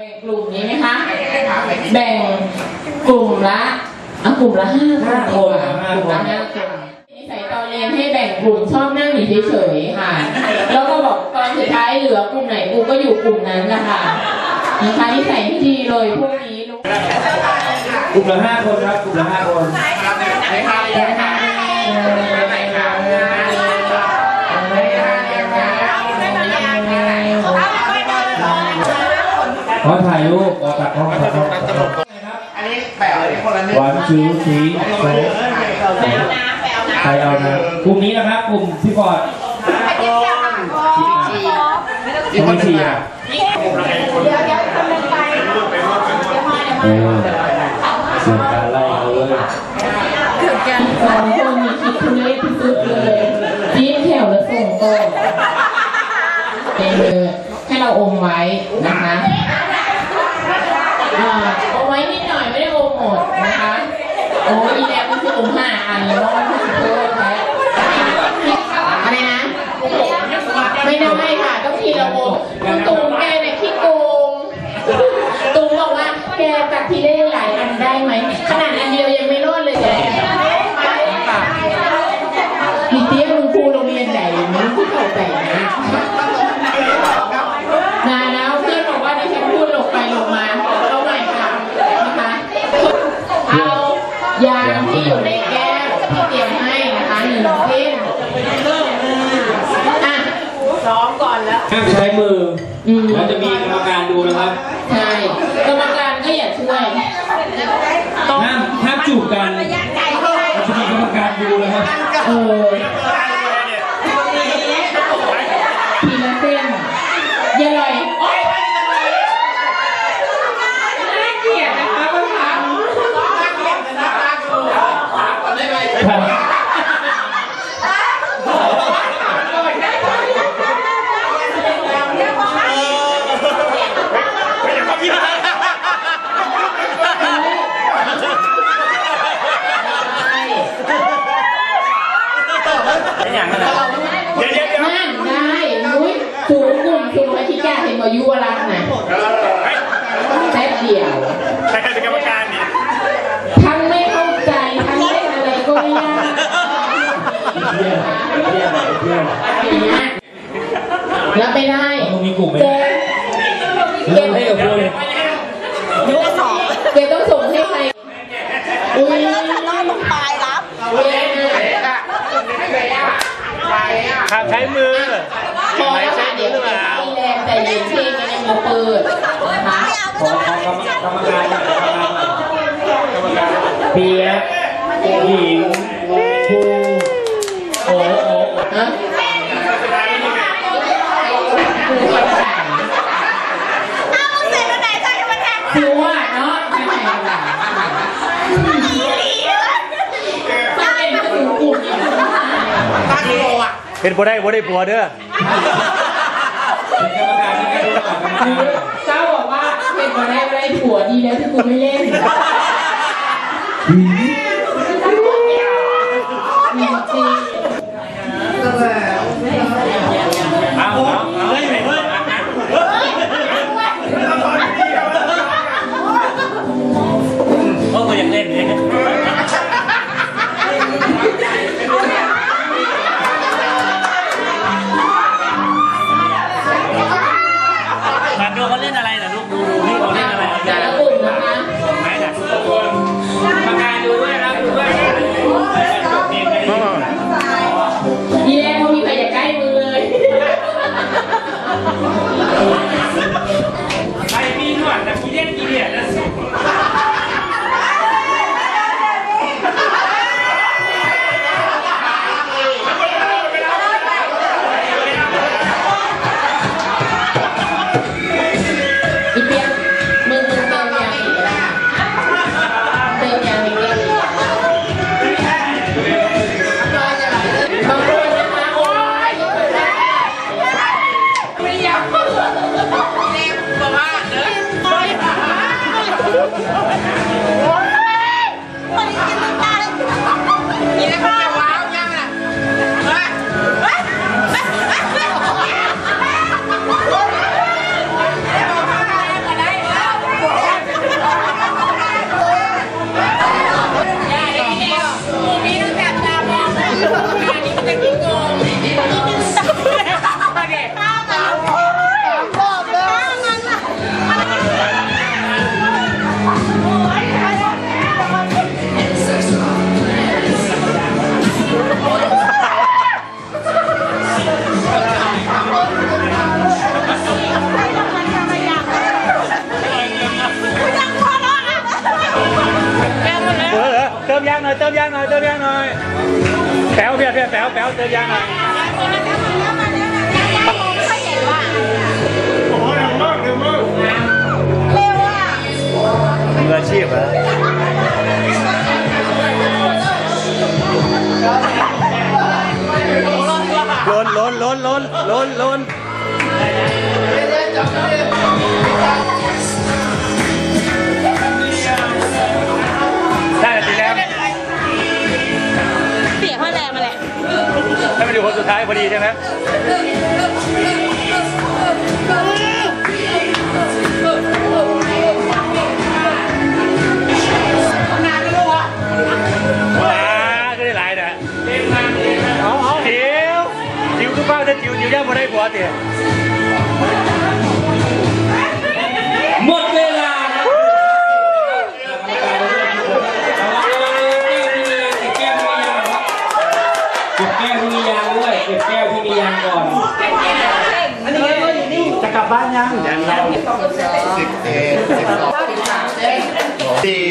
แบ่งกลุ่มนี้ไหมคะแบ่งกลุ่มละอะกลุ่มละห้าคนห้าคนดีกว่ากลุ่มละห้าคนนิสัยตอนเรียนให้แบ่งกลุ่มชอบนั่งอยู่เฉยๆค่ะ แล้วก็บอกตอนสุดท้ายเหลือกลุ่มไหนกูก็อยู่กลุ่มนั้นนะคะนะคะนิสัยที่ดีเลยพวกนี้ลูกกลุ่มละห้าคนครับกลุ่มละห้าคน ขอถ่ายรูปขอตัดห้องตัดห้องอันนี้แปะเลยคนละหนึ่งวันชูสีโซใครเอานะกลุ่มนี้นะครับกลุ่มพี่ฟอร์ดกลุ่มที่สี่อะเออเสียงการไล่เขาเลยสองคนมีคิดทุเรศที่สุดเลยยิ้มแถวแล้วส่งตเป็นมือให้เราอมไว้นะคะอ่าอมไว้นิดหน่อยไม่ได้อมหมดนะคะ โอ้อีแลบมันคืออมห้าอันแล้วมันคือโทษแท้อะไรนะ ไม่ได้ค่ะต้องทีละอมคุณตูมแกเนี่ยขี้โกงตูมบอกว่า แกจากทีได้หลายอันได้ไหม ขนาดอันเดียวยังไม่รอดเลยแกมีเตี้ยมึงครูโรงเรียนไหนมึงที่เข้าใจนะนานแล้วเพื่อนบอกว่าดิฉันพูดหลบไปหลบมาเอาใหม่ค่ะนะคะเอายางที่อยู่ในแก้วที่เตรียมให้นะคะหนึ่งเส้นอะซ้อมก่อนแล้วห้ามใช้มืออืมเราจะมีกรรมการดูนะครับ ใช่ กรรมการก็อย่าช่วยห้ามห้ามจูบกันเราจะมีกรรมการดูนะครับเออทีละเส้นอย่าลอยโอ๊ยน่าเกลียดนะคะคุณคะ อย่างนั้นนั่นได้นุ้ยถูกลุ่มสูงอาทิตย์แกเห็นว่ายุวรักษ์นะแป๊บเดียวใครเป็นกรรมการนี่ทั้งไม่เข้าใจทั้งเล่นอะไรก็ไม่ยากเยี่ยมเยี่ยมเยี่ยม อย่างเงี้ยแล้วไม่ได้ต้องมีกลุ่มไหม เจริ่มให้กับคุณ เกต้องส่งให้ใครอุ้ย ล่อลงปลายรับ เวนะ ห้ามใช้มือ พอแล้วค่ะเดี๋ยวมีแรงแต่เย็นเพลงยังไม่เปิดนะคะ ขอขอ กรรมการหน่อยกรรมการหน่อยกรรมการเปียกหญิงครูโอ้โอ้ฮะคือว่าเนาะไม่ไหนล่ะมันเป็นกลุ่มกลุ่มอย่างนี้ตั้งโลอะเป็นบ่ได้บ่ได้ผัวเด้อ เป็นกรรมารที่ไม่รู้จักกรรมการเจ้าบอกว่าเป็นมาได้ไม่ได้ผัวดีแล้วที่กูไม่เล่น Obrigado. น่อยเติมยางหน่อยเติมยางหน่อยแป๋ว ดีใช่ไหมานยังยังยังสี่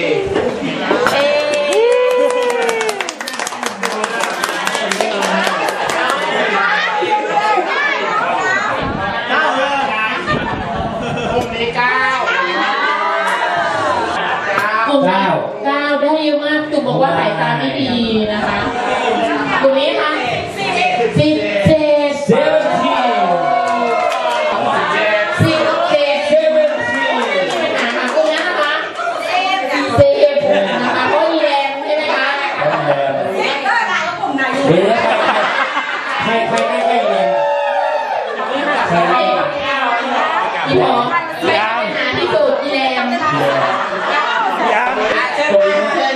กลุ่มเก้าเก้าได้เยอะมากตุ่มบอกว่าสายตาไม่ดีนะคะกลุ่มนี้ค่ะสิบเจ็ดสิบเจ็ด เซเว่นที สิบเจ็ด เซเว่นที มีปัญหาค่ะกลุ่มนี้นะคะสิบนะคะเพราะอีแดงใช่ไหมคะ เดี๋ยวใครใครได้ใกล้เลยใครได้ อีหมอใครปัญหาที่สุดอีแดง ยัง เชิ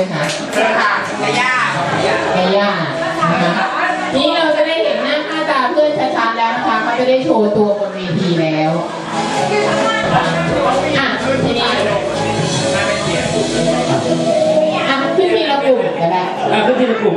ญค่ะเชิญค่ะเชิญค่ะแม่ย่าแม่ย่านะคะนี่เราจะได้เห็นหน้าค่าตาเพื่อนชัดๆแล้วนะคะเขาจะได้โชว์ตัวบนเวทีแล้วอะทีนี้อะพี่พีระบุก็ได้อะขึ้นทีละกลุ่ม